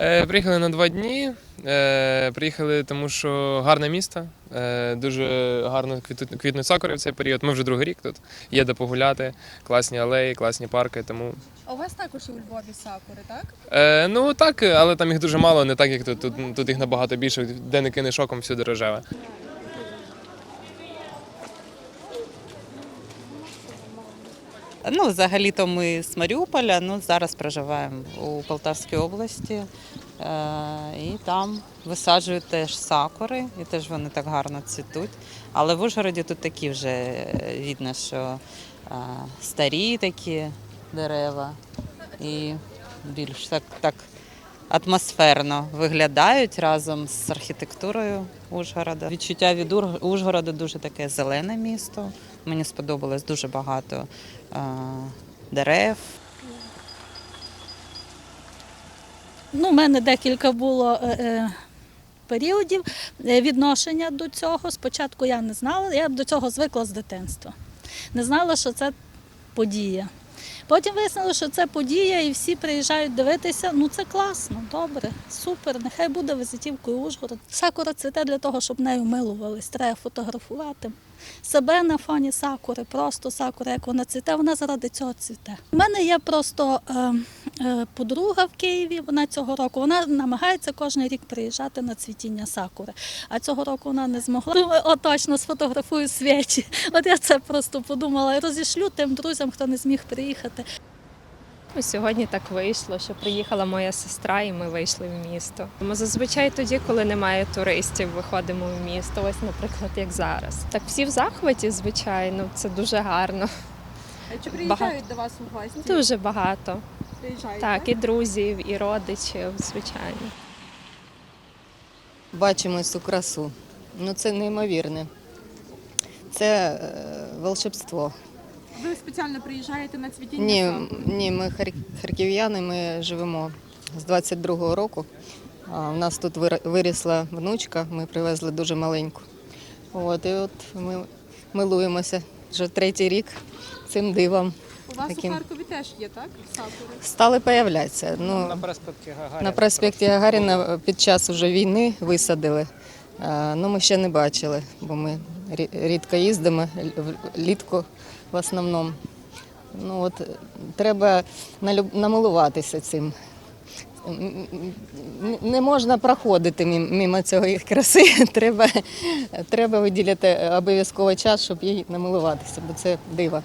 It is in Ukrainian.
Е, приїхали на два дні. Е, приїхали, тому що гарне місто, е, дуже гарно квітнуть сакури в цей період. Ми вже другий рік тут. Є де погуляти, класні алеї, класні парки. Тому А у вас також у Львові сакури, так? е, ну так, але там їх дуже мало, не так як тут. Тут, тут їх набагато більше, де не кинеш оком, всюди рожеве. Ну, взагалі-то ми з Маріуполя, ну зараз проживаємо у Полтавській області. Е, і там висаджують теж сакури, і теж вони так гарно цвітуть. Але в Ужгороді тут такі вже е, видно, що е, старі такі дерева і більш так, так атмосферно виглядають разом з архітектурою Ужгорода. Відчуття від Ужгорода дуже таке зелене місто. Мені сподобалось дуже багато е, дерев. Ну, у мене декілька було е, е, періодів відношення до цього. Спочатку я не знала, я до цього звикла з дитинства. Не знала, що це подія. Потім вияснили, що це подія, і всі приїжджають дивитися. Ну це класно, добре, супер. Нехай буде візитівкою Ужгород. Сакура цвіте для того, щоб нею милувались. Треба фотографувати себе на фоні сакури, просто сакура, як вона цвіте, вона заради цього цвіте. У мене є просто е, подруга в Києві. Вона цього року вона намагається кожен рік приїжджати на цвітіння сакури. А цього року вона не змогла. Думаю, о, точно сфотографую свічі. От я це просто подумала розішлю тим друзям, хто не зміг приїхати. Ну, Сьогодні так вийшло, що приїхала моя сестра, і ми вийшли в місто. Ми зазвичай тоді, коли немає туристів, виходимо в місто. Ось, наприклад, як зараз. Так всі в захваті, звичайно, це дуже гарно. А чи приїжджають приїжджають до вас у гості? Дуже багато. Приїжджають. Так, і друзів, і родичів, звичайно. бачимо цю красу. Ну це неймовірне. Це е, волшебство. Ви спеціально приїжджаєте на цвітіння Ні, ні, ми хар- харків'яни, ми живемо з 22-го року. А, у нас тут вир- вирісла внучка, ми привезли дуже маленьку. От, і от ми милуємося вже третій рік цим дивом. У вас таким. у Харкові теж є, так? Сакури. Стали появлятися. Ну, На проспекті Гагаріна. На проспекті Гагаріна під час уже війни висадили. А, Ну, ми ще не бачили, бо ми рідко їздимо, влітку в основному. Ну, от, треба намилуватися цим. Не можна проходити мі- мимо цієї краси. Треба, треба виділяти обов'язково час, щоб їй намилуватися, бо це диво.